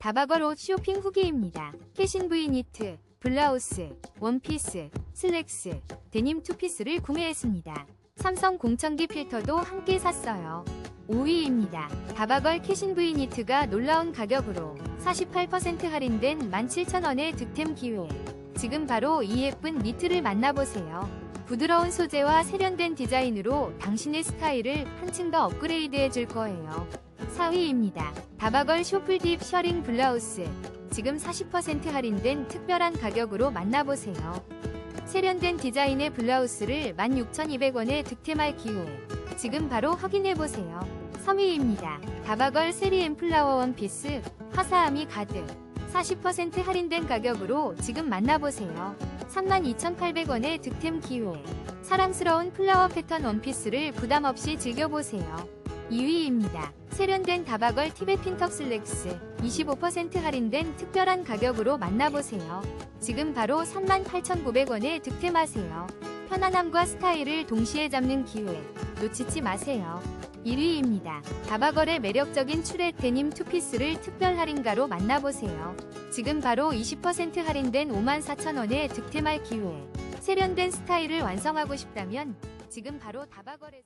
다바걸 옷 쇼핑 후기입니다. 캐신 브이 니트, 블라우스, 원피스, 슬랙스, 데님 투피스를 구매했습니다. 삼성 공청기 필터도 함께 샀어요. 5위입니다. 다바걸 캐신 브이 니트가 놀라운 가격으로 48% 할인된 17,000원의 득템 기회. 지금 바로 이 예쁜 니트를 만나보세요. 부드러운 소재와 세련된 디자인으로 당신의 스타일을 한층 더 업그레이드 해 줄 거예요. 4위입니다. 다바걸 쇼플딥 셔링 블라우스. 지금 40% 할인된 특별한 가격으로 만나보세요. 세련된 디자인의 블라우스를 16,200원에 득템할 기회. 지금 바로 확인해보세요. 3위입니다. 다바걸 세리 엠 플라워 원피스. 화사함이 가득. 40% 할인된 가격으로 지금 만나보세요. 32,800원의 득템 기회. 사랑스러운 플라워 패턴 원피스를 부담 없이 즐겨보세요. 2위입니다. 세련된 다바걸 티베 핀턱 슬랙스 25% 할인된 특별한 가격으로 만나보세요. 지금 바로 38,900원에 득템하세요. 편안함과 스타일을 동시에 잡는 기회 놓치지 마세요. 1위입니다. 다바걸의 매력적인 추레 데님 투피스를 특별 할인가로 만나보세요. 지금 바로 20% 할인된 54,000원에 득템할 기회. 세련된 스타일을 완성하고 싶다면 지금 바로 다바걸에